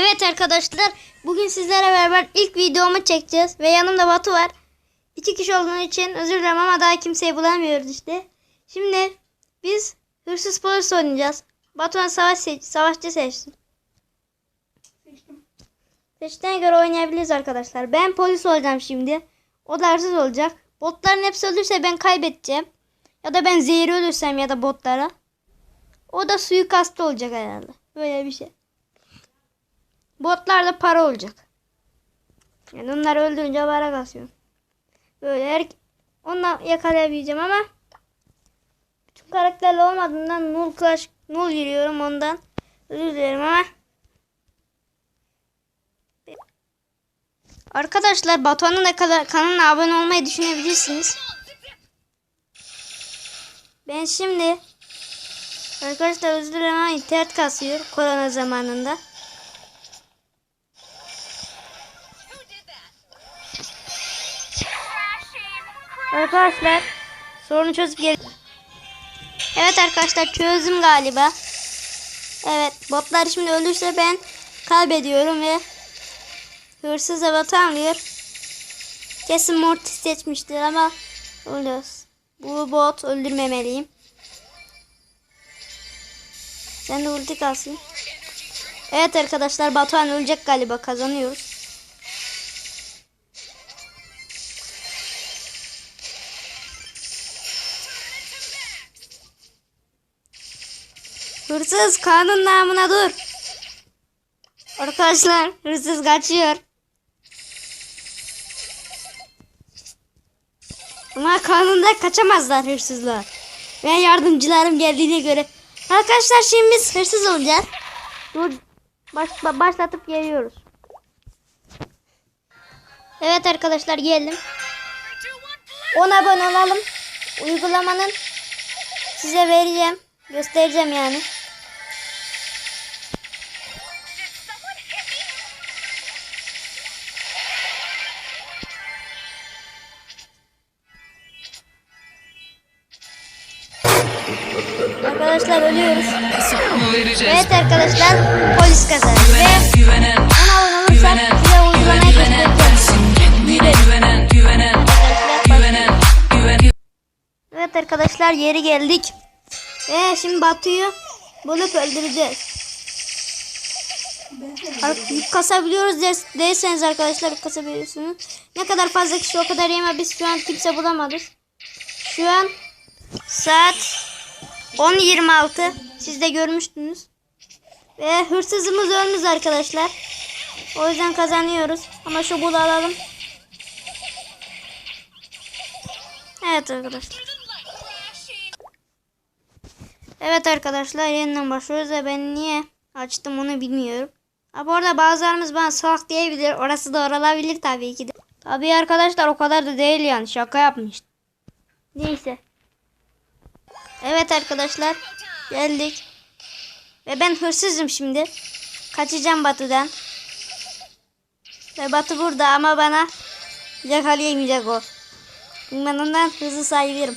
Evet arkadaşlar bugün sizlere beraber ilk videomu çekeceğiz ve yanımda Batu var. İki kişi olduğu için özür dilerim ama daha kimseyi bulamıyoruz işte. Şimdi biz hırsız polis oynayacağız. Batuhan savaş seç savaşçı seçsin. Seçtiğine göre oynayabiliriz arkadaşlar. Ben polis olacağım şimdi. O da hırsız olacak. Botların hepsi ölürse ben kaybedeceğim. Ya da ben zehri ölürsem ya da botlara. O da suikastlı olacak herhalde. Böyle bir şey. Botlarda para olacak. Yani onları öldürünce para kasıyor. Böyle her onunla yakalayabileceğim ama bütün karakterle olmadığından null clash null giriyorum ondan. Özür dilerim ama Arkadaşlar Batuhan'ın da kanalına abone olmayı düşünebilirsiniz. Ben şimdi Arkadaşlar özür dilerim ama internet kasıyor korona zamanında. Arkadaşlar sorunu çözüp gel. Evet arkadaşlar çözdüm galiba. Evet botlar şimdi ölürse ben kaybediyorum ve hırsız da batamıyor. Kesin Mortis seçmiştir ama ölüyoruz. Bu bot öldürmemeliyim. Sen de ulti kalsın. Evet arkadaşlar Batuhan ölecek galiba kazanıyoruz. Hırsız kanun namına dur. Arkadaşlar hırsız kaçıyor. Ama kanunda kaçamazlar hırsızlar. Ve yardımcılarım geldiğine göre. Arkadaşlar şimdi biz hırsız olacağız. Dur. Baş, ba- başlatıp geliyoruz. Evet arkadaşlar geldim. 10 abone olalım. Uygulamanın size vereceğim. Göstereceğim yani. Arkadaşlar ölüyoruz. Evet arkadaşlar polis kazandı ve Güvenen, 10 abone olursak güvenen, size uygulamayı güvenen, göstereceğim. Evet arkadaşlar yeri geldik. Ve şimdi Batu'yu bulup öldüreceğiz. Yük kasabiliyoruz des- değilseniz arkadaşlar yük kasabiliyorsunuz. Ne kadar fazla kişi o kadar yeme biz şu an kimse bulamadık. Şu an saat 10.26 siz de görmüştünüz. Ve hırsızımız ölmüş arkadaşlar. O yüzden kazanıyoruz. Ama şu bulu alalım. Evet arkadaşlar. Evet arkadaşlar yeniden başlıyoruz ve ben niye açtım onu bilmiyorum. Ha bu arada bazılarımız bana salak diyebilir. Orası da olabilir tabii ki de. Tabii arkadaşlar o kadar da değil yani. Şaka yapmıştım. Neyse. Evet arkadaşlar. Geldik. Ve ben hırsızım şimdi. Kaçacağım Batı'dan. Ve Batı burada ama bana yakalayamayacak o. Ben ondan hızlı sayılırım.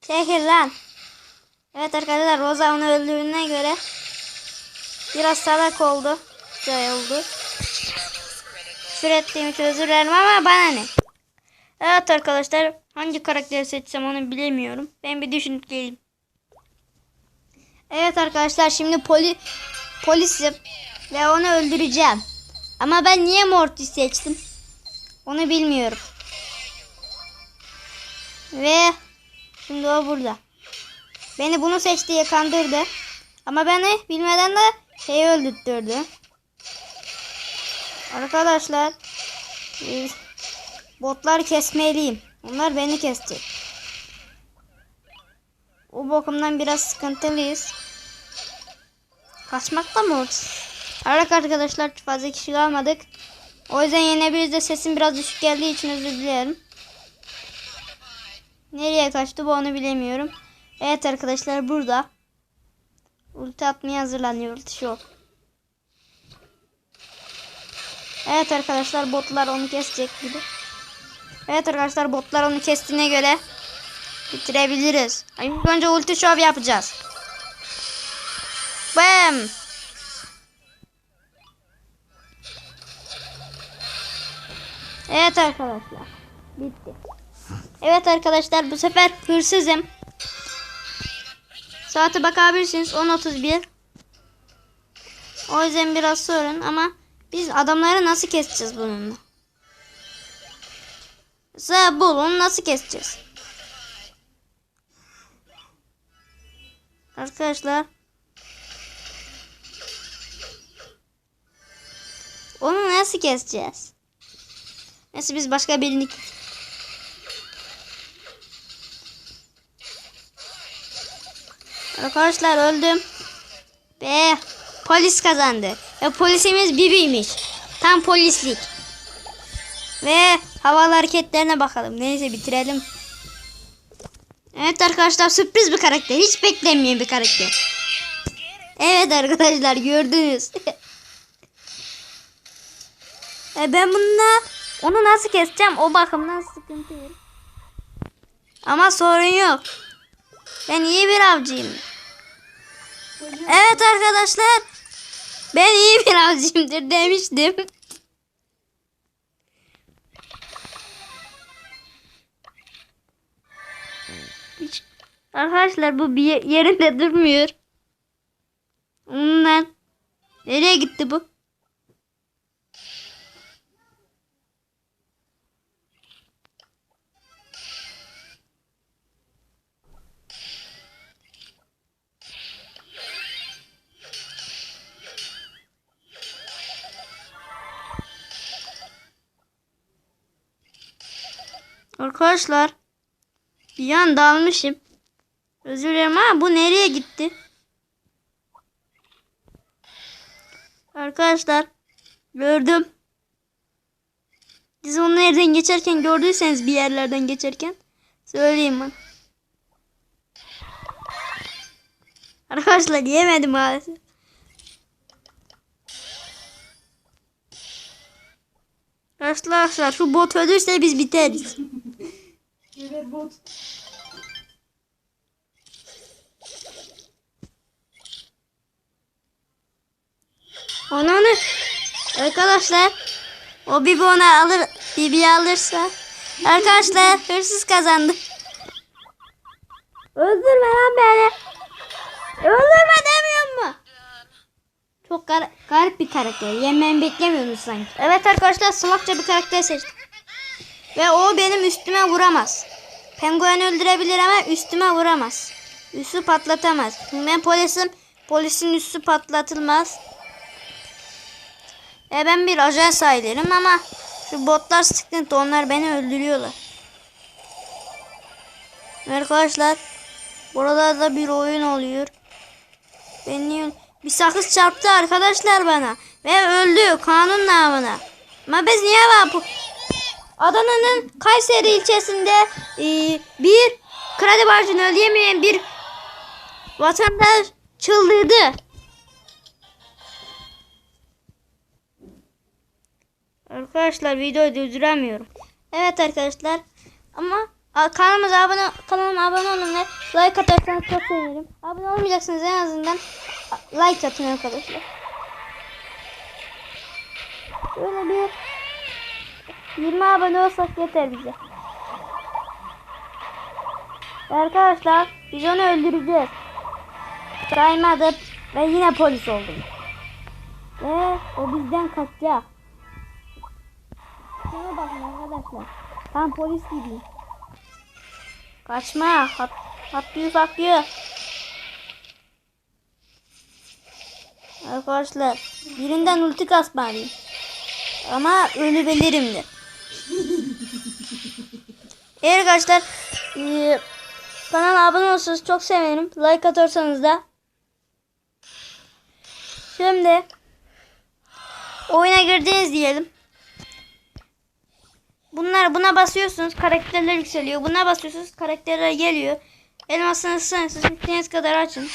Çekil lan. Evet arkadaşlar Rosa onu öldürdüğüne göre biraz salak oldu. Şey oldu. Küfür için özür dilerim ama bana ne? Evet arkadaşlar hangi karakteri seçsem onu bilemiyorum. Ben bir düşünüp geleyim. Evet arkadaşlar şimdi poli polisim ve onu öldüreceğim. Ama ben niye Mortis seçtim? Onu bilmiyorum. Ve şimdi o burada. Beni bunu seç diye. Ama beni bilmeden de şeyi öldürttürdü. Arkadaşlar botlar kesmeliyim. Onlar beni kesti. O bakımdan biraz sıkıntılıyız. Kaçmakta mı? Evet arkadaşlar fazla kişi kalmadık. O yüzden yenebiliriz de sesim biraz düşük geldiği için özür dilerim. Nereye kaçtı bu onu bilemiyorum. Evet arkadaşlar burada. Ulti atmaya hazırlanıyor. Ulti şu. Evet arkadaşlar botlar onu kesecek gibi. Evet arkadaşlar botlar onu kestiğine göre bitirebiliriz. İlk önce ulti şov yapacağız. Bam. Evet arkadaşlar. Bitti. Evet arkadaşlar bu sefer hırsızım. Saate bakabilirsiniz 10.31. O yüzden biraz sorun ama biz adamları nasıl keseceğiz bununla? Bulun nasıl keseceğiz? Arkadaşlar Onu nasıl keseceğiz? Neyse biz başka birini Arkadaşlar öldüm. Ve polis kazandı. Ve polisimiz Bibi'ymiş. Tam polislik. Ve havalı hareketlerine bakalım. Neyse bitirelim. Evet arkadaşlar sürpriz bir karakter. Hiç beklenmeyen bir karakter. Evet arkadaşlar gördünüz. e ben bununla onu nasıl keseceğim o bakımdan sıkıntı yok. Ama sorun yok. Ben iyi bir avcıyım. Evet arkadaşlar. Ben iyi bir avcıyımdır demiştim. Hiç- Arkadaşlar bu bir yerinde durmuyor. Ondan. Nereye gitti bu? Arkadaşlar bir an dalmışım. Özür dilerim ama bu nereye gitti? Arkadaşlar gördüm. Siz onu nereden geçerken gördüyseniz bir yerlerden geçerken söyleyeyim ben. Arkadaşlar yemedim maalesef. Arkadaşlar şu bot ölürse biz biteriz. Evet bot. Onu onu. Arkadaşlar o Bibi ona alır Bibi alırsa arkadaşlar hırsız kazandı. Öldürme lan beni. Öldürme demiyor mu? Çok gar- garip bir karakter. Yemeğimi beklemiyorsunuz sanki. Evet arkadaşlar salakça bir karakter seçtim. Ve o benim üstüme vuramaz. Penguen öldürebilir ama üstüme vuramaz. Üstü patlatamaz. Ben polisim. Polisin üstü patlatılmaz. E ben bir ajan sayılırım ama şu botlar sıkıntı onlar beni öldürüyorlar. Arkadaşlar buralarda bir oyun oluyor. Beni bir sakız çarptı arkadaşlar bana ve öldü kanun namına. Ama biz niye bu? Adana'nın Kayseri ilçesinde e, bir kredi borcunu ödeyemeyen bir vatandaş çıldırdı. Arkadaşlar videoyu durduramıyorum. Evet arkadaşlar. Ama kanalımıza abone kanalıma abone olun ve like atarsanız çok sevinirim. Abone olmayacaksınız en azından like atın arkadaşlar. Böyle bir 20 abone olsak yeter bize. Arkadaşlar biz onu öldüreceğiz. Saymadım ve yine polis oldum. Ve o bizden kaçacak. Şuna bakın arkadaşlar. Tam polis gibiyim. Kaçma. Hat, atlıyor saklıyor. Arkadaşlar birinden ulti kasmalıyım. Ama ölebilirim de. Eğer arkadaşlar e, kanala abone olursanız çok sevinirim. Like atarsanız da. Şimdi oyuna girdiniz diyelim. Bunlar buna basıyorsunuz karakterler yükseliyor. Buna basıyorsunuz karakterler geliyor. Elmasını sınırsız istediğiniz kadar açın.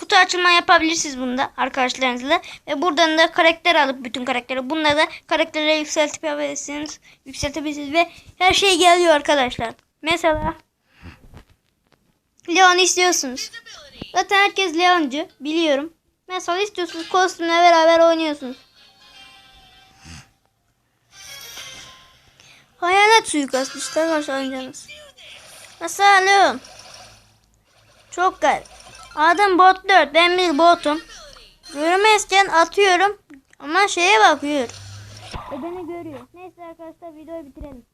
Kutu açılma yapabilirsiniz bunda arkadaşlarınızla. Ve buradan da karakter alıp bütün karakteri. Bunda da karakterleri yükseltip yapabilirsiniz. Yükseltebilirsiniz ve her şey geliyor arkadaşlar. Mesela Leon istiyorsunuz. Zaten herkes Leoncu biliyorum. Mesela istiyorsunuz kostümle beraber oynuyorsunuz. Hayalet suikastı işte karşılanacağınız. Mesela Çok garip. Adım bot 4. Ben bir botum. Görmezken atıyorum. Ama şeye bakıyor. Ve beni görüyor. Neyse arkadaşlar videoyu bitirelim.